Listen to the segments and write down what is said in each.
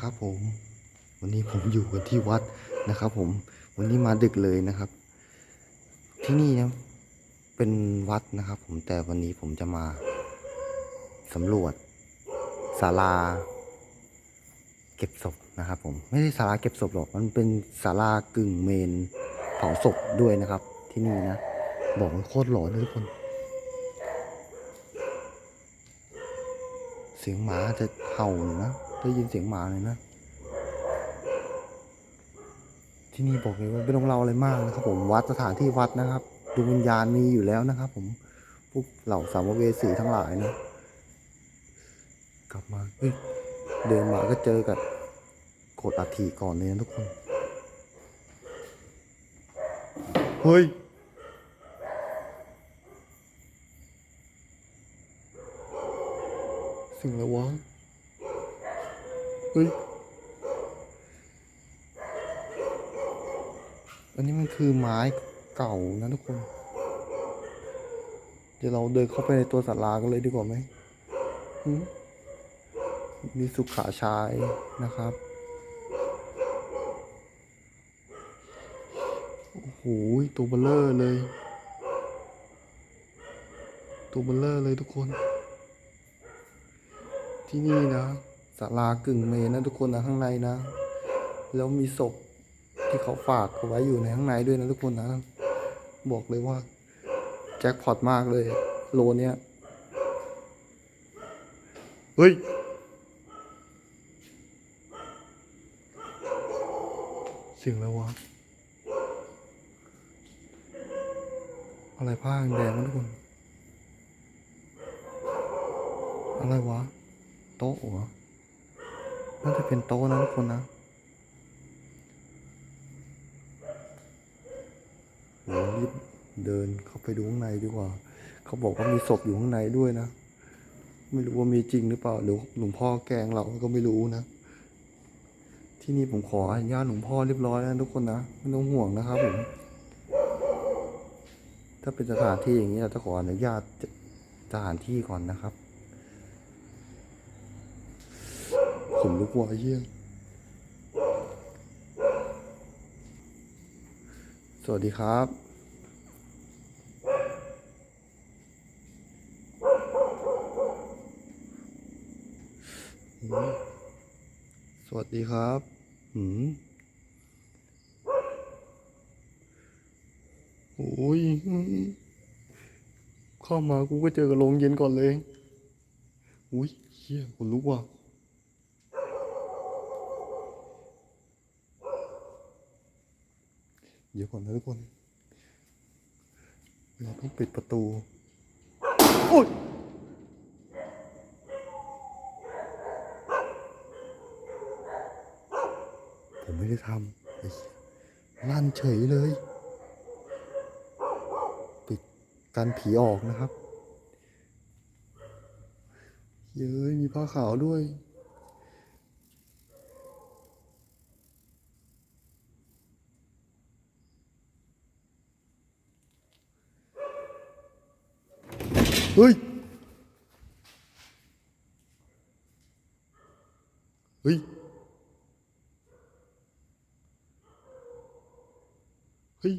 คนะครับผม วันนี้ผมอยู่กันที่วัดนะครับผม วันนี้มาดึกเลยนะครับ ที่นี่นะเป็นวัดนะครับ ผมแต่วันนี้ผมจะมาสำรวจศาลา เก็บศพนะครับ ผมไม่ใช่ศาลาเก็บศพหรอกมันเป็นศาลากึ่งเมนเผาศพด้วยนะครับ ที่นี่นะบอกว่าโคตรหลอนเลยทุกคนเสียงหมาจะเห่าอยู่นะ ได้ยินเสียงหมาเลยนะ ที่นี่บอกเลยว่าไม่ต้องเล่าอะไรมากนะครับ ผมวัดสถานที่วัดนะครับดวงวิญญาณมีอยู่แล้วนะครับ ผมพวกเหล่าสามเวสีทั้งหลายนะ กลับมาเฮ้ยเดินมาก็เจอกับโกดอัฐิก่อนเลยนะทุกคน เฮ้ย สิ่งอะไรวะ เฮ้ยอันนี้มันคือไม้เก่านะทุกคน เดี๋ยวเราเดินเข้าไปในตัวศาลากันเลยดีกว่าไหมมมีสุขาชายนะครับ โอ้โห ตัวเบลเลอร์เลย ตัวเบลเลอร์เลยทุกคน ที่นี่นะ ศาลากึ่งเมนนะทุกคนนะข้างในนะ แล้วมีศพที่เขาฝากเอาไว้อยู่ในข้างในด้วยนะทุกคนนะ บอกเลยว่า แจ็คพอตมากเลย โลเนี้ยเฮ้ยเสียงอะไรวะอะไรผ้าแดงๆวะทุกคน อะไรวะ โต๊ะเหรอ น่าจะเป็นโต๊ะนะทุกคนนะโหรีบเดินเข้าไปดูข้างในดีกว่า เขาบอกว่ามีศพอยู่ข้างในด้วยนะ ไม่รู้ว่ามีจริงหรือเปล่าหรือหลวงพ่อแกงเราก็ไม่รู้นะ ที่นี่ผมขออนุญาตหลวงพ่อเรียบร้อยแล้วทุกคนนะไม่ต้องห่วงนะครับผม ถ้าเป็นสถานที่อย่างนี้เราจะขออนุญาตสถานที่ก่อนนะครับ ผมลุกว่าเยี่ยสวัสดีครับ สวัสดีครับอืมโอ้ย เข้ามากูก็เจอกับโรงเย็นก่อนเลย อุ้ยเฮียคนลุกว่ะ เดี๋ยวก่อนนะทุกคน เราต้องปิดประตู โอ๊ยผมไม่ได้ทำลั่นเฉยเลย ปิดกันผีออกนะครับ เย้ยมีผ้าขาวด้วย เฮ้ย เฮ้ย เฮ้ย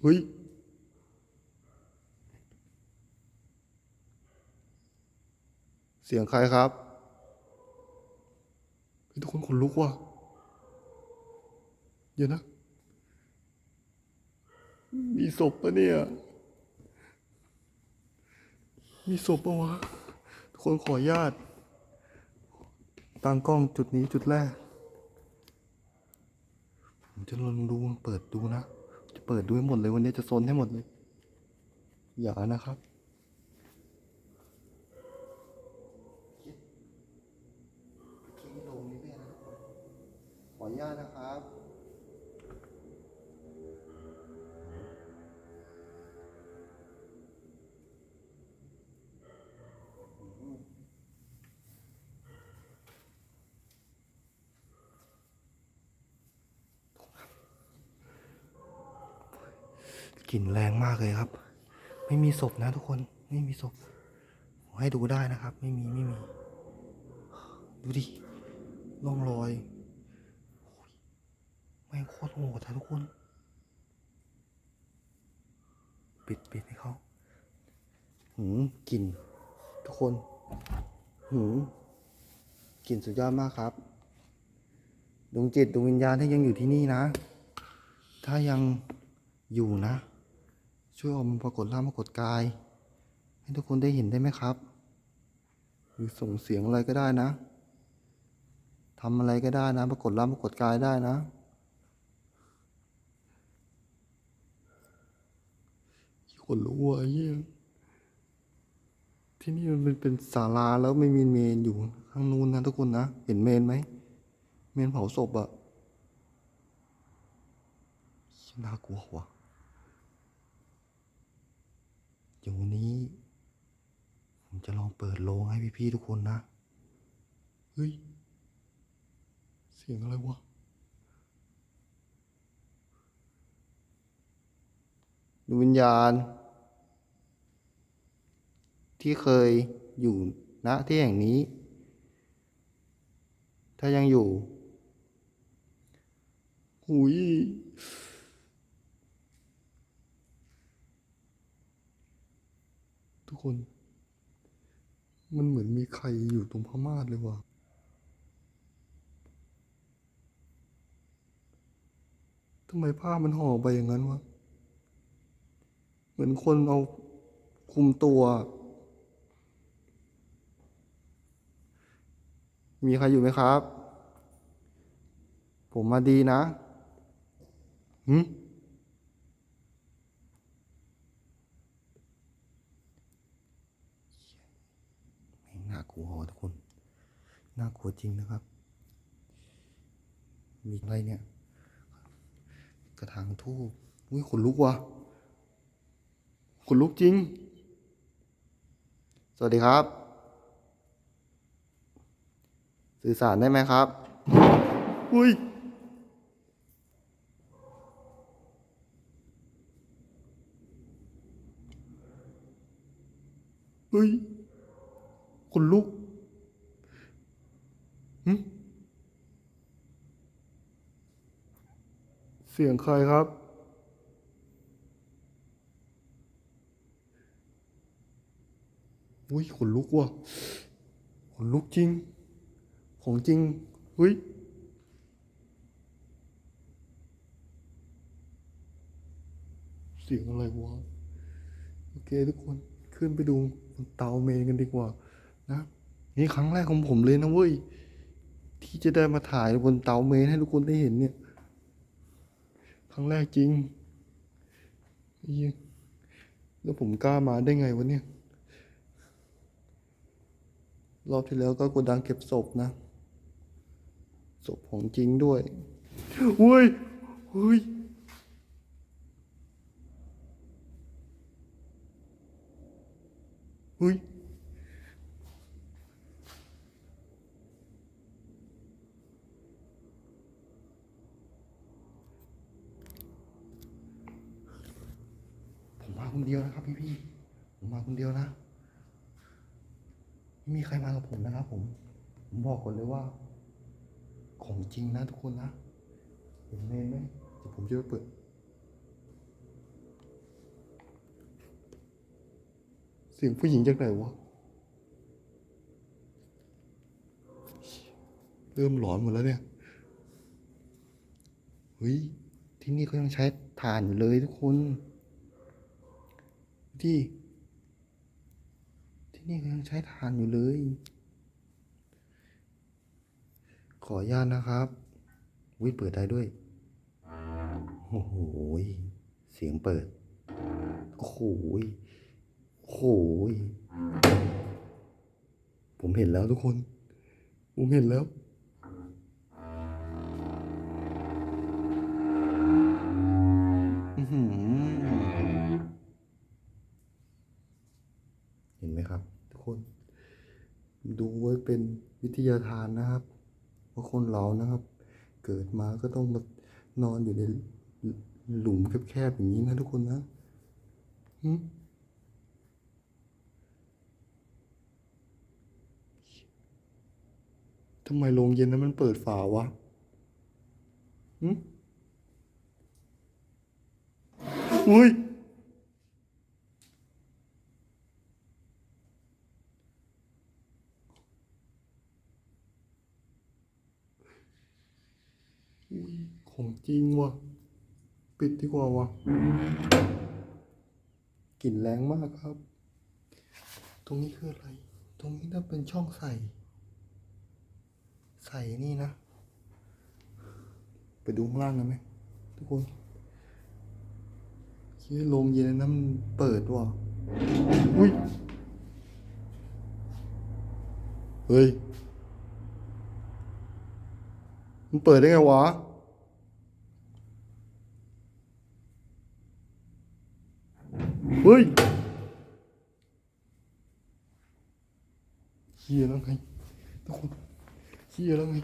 เฮ้ย เสียงใครครับ ทุกคนขนลุกว่ะเดี๋ยวนะ มีศพปะเนี่ย มีศพปะวะทุกคนขออนุญาตตั้งกล้องจุดนี้จุดแรก ผมจะลองดูเปิดดูนะ จะเปิดดูให้หมดเลยวันนี้จะซนให้หมดเลย อย่านะครับ กลิ่นแรงมากเลยครับ ไม่มีศพนะทุกคน ไม่มีศพ ให้ดูได้นะครับ ไม่มีไม่มี ดูดิร่องรอยโอ้ยแม่โคตรโหดอะทุกคน ปิดปิดให้เขาหืมกลิ่นทุกคน หืมกลิ่นสุดยอดมากครับดวงจิตดวงวิญญาณถ้ายังอยู่ที่นี่นะ ถ้ายังอยู่นะ ช่วยออกมาปรากฏร่างปรากฏกาย ให้ทุกคนได้เห็นได้ไหมครับ หรือส่งเสียงอะไรก็ได้นะทำอะไรก็ได้นะ ปรากฏร่างปรากฏกายได้นะ คนรู้ว่าเหี้ยที่นี่มันเป็นศาลาแล้วไม่มีเมนอยู่ข้างนู้นนะทุกคนนะ เห็นเมนไหม เมนเผาศพอะน่ากลัวว่ะเดี๋ยววันนี้ ผมจะลองเปิดโลงให้พี่ๆทุกคนนะ เฮ้ย เสียงอะไรวะ ดวงวิญญาณ ที่เคยอยู่ณที่แห่งนี้ ถ้ายังอยู่หุย กคน มันเหมือนมีใครอยู่ตรงพม่าเลยว่ะทำไมผ้ามันห่อไปอย่างนั้นวะ เหมือนคนเอาคุมตัว มีใครอยู่ไหมครับ ผมมาดีนะหืมแหัวทุกคน น่ากลัวจริงนะครับ มีอะไรเนี่ย กระถางทูบอุ้ยขนลุกว่ะขนลุกจริง สวัสดีครับ สื่อสารได้ไหมครับ อุ้ยเฮ้ย ขนลุกเสียงใครครับ อุ้ยขนลุกว่ะขนลุกจริง ของจริงเฮ้ยเสียงอะไรวะ โอเคทุกคนขึ้นไปดูบนเตาเมนกันดีกว่า นะนี่ครั้งแรกของผมเลยนะเว้ย ที่จะได้มาถ่ายบนเตาเมนให้ทุกคนได้เห็นเนี่ย ครั้งแรกจริงแล้วผมกล้ามาได้ไงวะเนี่ย รอบที่แล้วก็กดังเก็บศพนะ ศพของจริงด้วยเฮ้ยเฮ้ยเฮ้ย ผมมาคน เดียวนะครับ พี่พี่ๆผมมาคนเดียวนะไม่มีใครมากับผมนะครับ ผม ผมบอกก่อนเลยว่า ของจริงนะทุกคนนะเห็นเมนไหมเดี๋ยวผมจะไปเปิดเสียงผู้หญิงจากไหนวะเริ่มหลอนหมดแล้วเนี่ย เฮ้ย ที่นี่เขายังใช้ถ่านอยู่เลยทุกคน ที่ ที่นี่เขายังใช้ถ่านอยู่เลย ขออนุญาตนะครับ วิเปิดได้ด้วย โอ้โห เสียงเปิด โอ้โหโอ้โหผมเห็นแล้วทุกคน ผมเห็นแล้วอือหือเห็นไหมครับ ทุกคน ดูไว้เป็นวิทยาทานนะครับว่าคนเรานะครับ เกิดมาก็ต้องมานอนอยู่ในหลุมแคบๆอย่างนี้นะทุกคนนะทำไมโรงเย็นนั้นมันเปิดฝาวะหึอุ้ย อุ้ย ของจริงว่ะ ปิดดีกว่าว่ะกลิ่นแรงมากครับ ตรงนี้คืออะไร ตรงนี้น่าเป็นช่องใส่ ใส่นี่นะ ไปดูข้างล่างกันไหมทุกคนคิดว่าโรงเย็นนั้นมันเปิดว่ะ อุ้ย เฮ้ย มันเปิดได้ไงวะ เฮ้ยเฮียแล้วไงทุกคนเฮียแล้วไง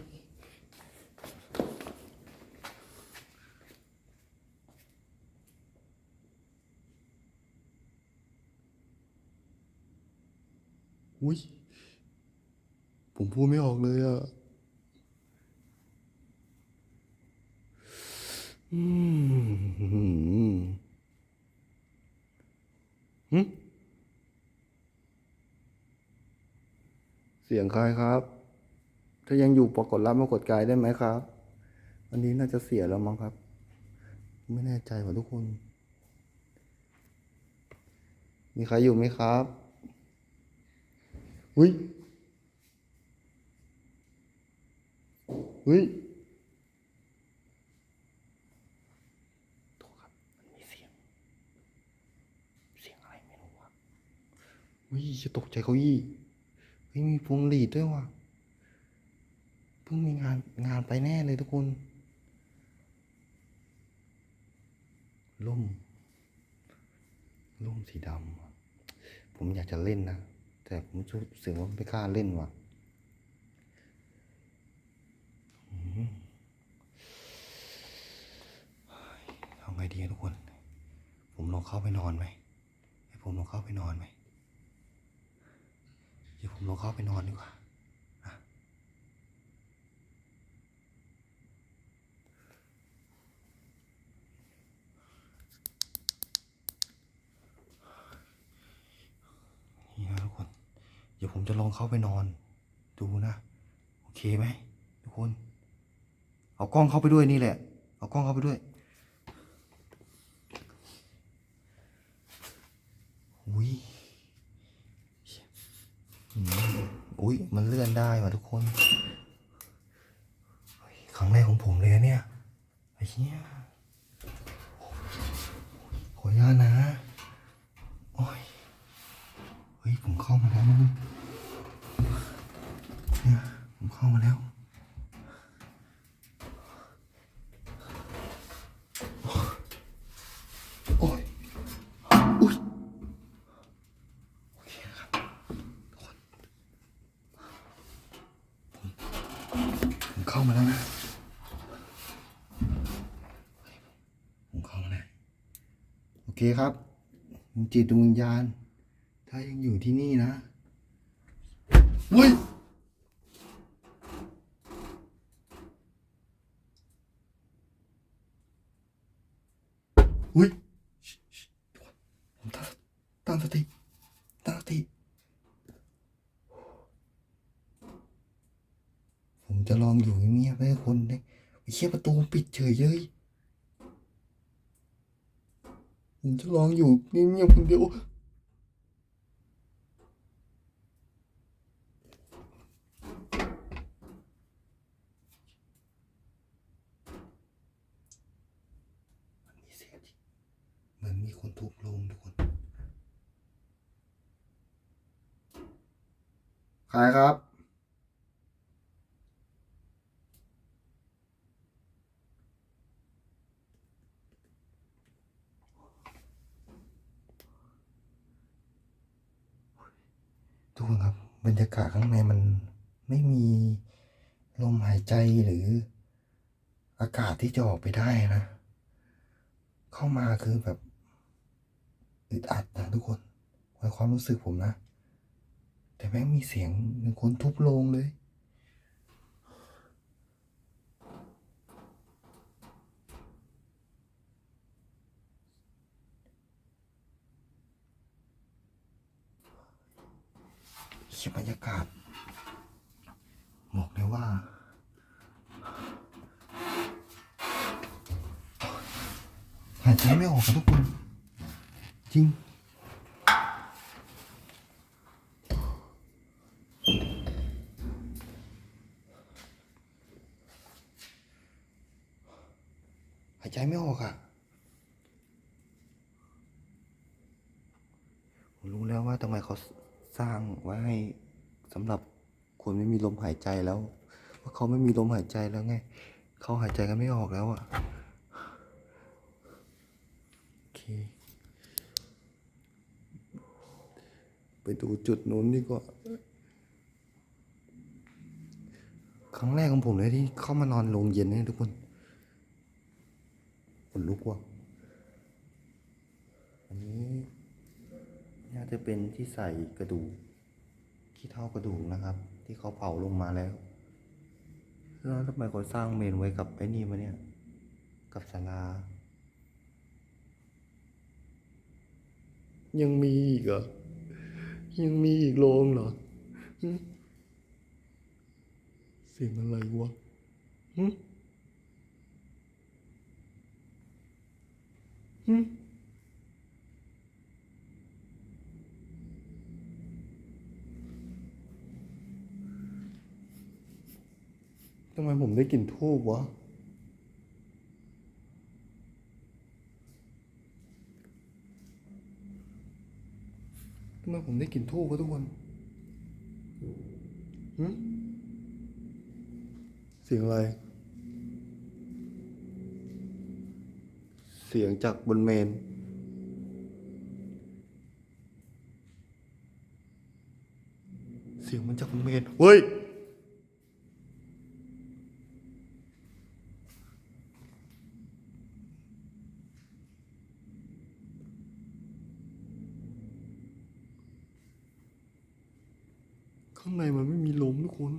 อุ้ยผมพูดไม่ออกเลยอะอืมหึ เสียงใครครับ ถ้ายังอยู่ปรากฏรับมากดกายได้ไหมครับ อันนี้น่าจะเสียแล้วมั้งครับ ไม่แน่ใจว่าทุกคน มีใครอยู่ไหมครับอุ้ยเฮ้ยโทษครับ มันมีเสียง เสียงอะไรไม่รู้ว่ะเฮ้ย จะตกใจเขาอี้เฮ้ยมีพวงหลีดด้วยว่ะเพิ่งมีงานงานไปแน่เลยทุกคนล่มล่มสีดำผมอยากจะเล่นนะ แต่ผมรู้สึกว่าไม่กล้าเล่นว่ะเอาไงดีทุกคน ผมลองเข้าไปนอนไหมให้ผมลองเข้าไปนอนไหม ลองเข้าไปนอนดีกว่านี่นะทุกคน เดี๋ยวผมจะลองเข้าไปนอน ดูนะ โอเคไหมทุกคน เอากล้องเข้าไปด้วยนี่แหละ เอากล้องเข้าไปด้วยอืม อุ้ยมันเลื่อนได้ว่ะทุกคนครั้งแรกของผมเลยอะเนี่ยไอ้เหี้ยขออนุญาตนะ โอ้ย เฮ้ย ผมเข้ามาแล้วนะเนี่ยผมเข้ามาแล้ว โอ้ย อุ้ย โอเคครับทุกคนผมผม เข้ามาแล้วนะผมเข้ามาแล้วโอเคครับจิตดวงวิญญาณ ถ้ายังอยู่ที่นี่นะเฮ้ยอุ้ยผมตั้งตั้งสติ ผมจะล องอยู่เงียบๆให้คนได้ไอ้เชี่ยประตูปิดเฉยเลยผมจะลองอยู่เงียบๆคนเดียวมันมีเสียงที่เหมือนมีคนทุบโลงทุกคน ใครครับ ทุกคนครับ บรรยากาศข้างในมันไม่มีลมหายใจหรืออากาศที่จะออกไปได้นะ เข้ามาคือแบบอึดอัดนะทุกคนในความรู้สึกผมนะ แต่แม่งมีเสียงเหมือนคนทุบโลงเลย ชิบบรรยากาศ บอกเลยว่า หายใจไม่ออกครับทุกคน จริง หายใจไม่ออกอะ่ะ ผมรู้แล้วว่าทำไมเขาสร้างไว้ให้สำหรับคนไมหายใจแล้ว ว่าเขาไม่มีลมหายใจแล้วไงเขาหายใจกันไม่ออกแล้วอะ่ะโอเค ไปดูจุดนู้นดีกว่าครั้งแรกของผมเลยที่เข้ามานอนโรงเย็นเนี่ยทุกคนขนลุกว่ะอันนี้น่าจะเป็นที่ใส่กระดูกขี้เท่ากระดูกนะครับ ที่เขาเผาลงมาแล้ว แล้วทำไมเขาสร้างเมนไว้กับไอ้นี่มาเนี่ย กับศาลา ยังมีอีกเหรอ ยังมีอีกโรงเหรอ เสียงอะไรวะหึหึ ทำไมผมได้กลิ่นทูบวะ ทำไมผมได้กลิ่นทูบวะทุกคนหึเสียงอะไร เสียงจากบนเมนเสียงมันจากบนเมนเฮ้ย ข้างในมันไม่มีลมทุก คน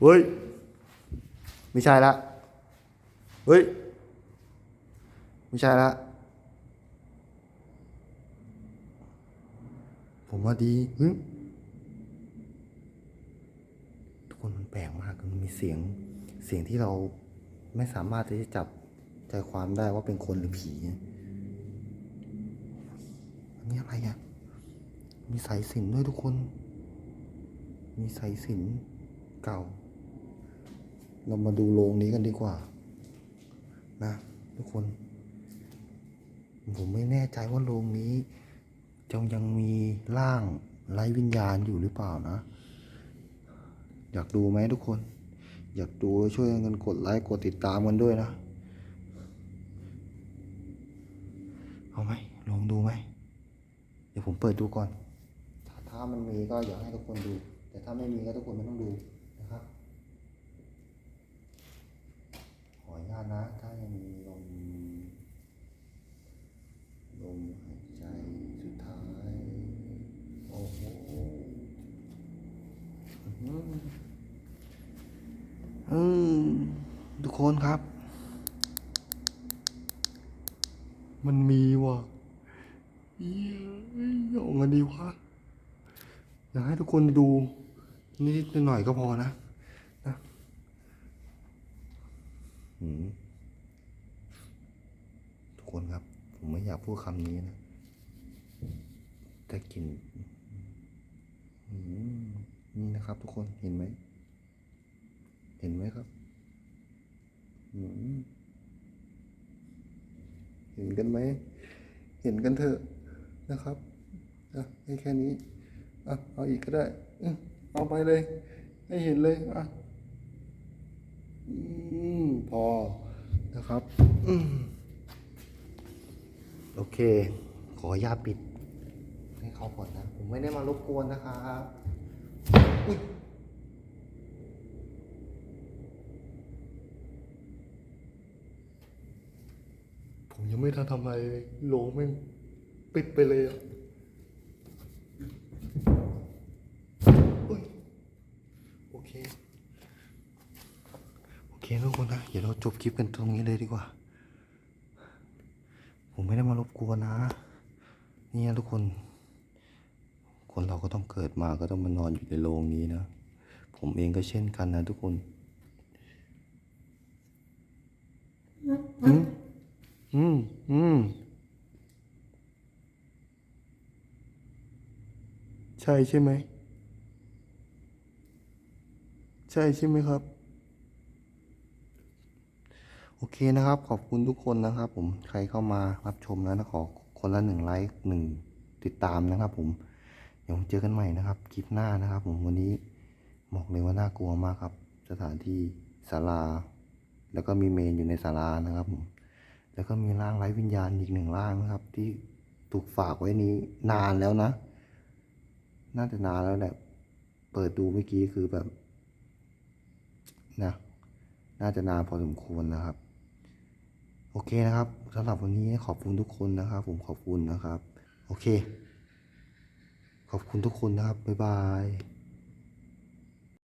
เฮ้ย ไม่ใช่ละ เฮ้ย ไม่ใช่ละ ผมว่าดีหึทุกคนมันแปลกมากมันมีเสียง เสียงที่เราไม่สามารถที่จะจับใจความได้ว่าเป็นคนหรือผีเนี่ยอันนี้อะไรอะมีสายสิญจนด้วยทุกคน มีสายสินเก่า เรามาดูโรงนี้กันดีกว่า นะทุกคน ผมไม่แน่ใจว่าโรงนี้จะยังมีร่างไร้วิญญาณอยู่หรือเปล่านะ อยากดูไหมทุกคน อยากดูช่วยกันกดไลค์กดติดตามกันด้วยนะ เอาไหมลองดูไหม เดี๋ยวผมเปิดดูก่อน ถ้ามันมีก็อยากให้ทุกคนดู แต่ถ้าไม่มีก็ทุกคนไม่ต้องดูนะครับขออนุญาตนะ ถ้ายังมีลมลมหายใจสุดท้าย โอ้โหอื้อหืออืมทุกคนครับ มันมีว่ะเยเอาไงดีวะอยากให้ทุกคนดู นิดๆหน่อยๆก็พอนะนะทุกคนครับ ผมไม่อยากพูดคำนี้นะแต่กลิ่นหืมนี่นะครับ ทุกคนเห็นไหม เห็นไหมครับหืมเห็นกันไหม เห็นกันเถอะนะครับอะให้แค่นี้อะเอาอีกก็ได้อืม เอาไปเลย ให้เห็นเลยอะอืมพอนะครับอืมโอเค ขอญาตปิด ให้เขาก่อนนะ ผมไม่ได้มารบกวนนะครับอุ๊ยผมยังไม่ทันทำอะไรโลงแม่งปิดไปเลยอะ ทุกคนนะ เดี๋ยวเราจบคลิปกันตรงนี้เลยดีกว่า ผมไม่ได้มารบกวนนะนี่นะทุกคน คนเราก็ต้องเกิดมาก็ต้องมานอนอยู่ในโรงนี้นะ ผมเองก็เช่นกันนะทุกคนอืมอืมอืมใช่ใช่ไหม ใช่ใช่ไหมครับ โอเคนะครับ ขอบคุณทุกคนนะครับ ผมใครเข้ามารับชมแล้วนะขอคนละหนึ่งไลค์หนึ่งติดตามนะครับ ผมเดี๋ยวเจอกันใหม่นะครับคลิปหน้านะครับ ผมวันนี้บอกเลยว่าน่ากลัวมากครับ สถานที่ศาลา แล้วก็มีเมนอยู่ในศาลานะครับ ผม แล้วก็มีร่างไร้วิญญาณอีกหนึ่งร่างนะครับ ที่ถูกฝากไว้นี้นานแล้วนะ น่าจะนานแล้วแหละเปิดดูเมื่อกี้คือแบบนะน่าจะนานพอสมควรนะครับ โอเคนะครับสำหรับวันนี้ขอบคุณทุกคนนะครับ ผมขอบคุณนะครับ โอเค ขอบคุณทุกคนนะครับ บ๊ายบาย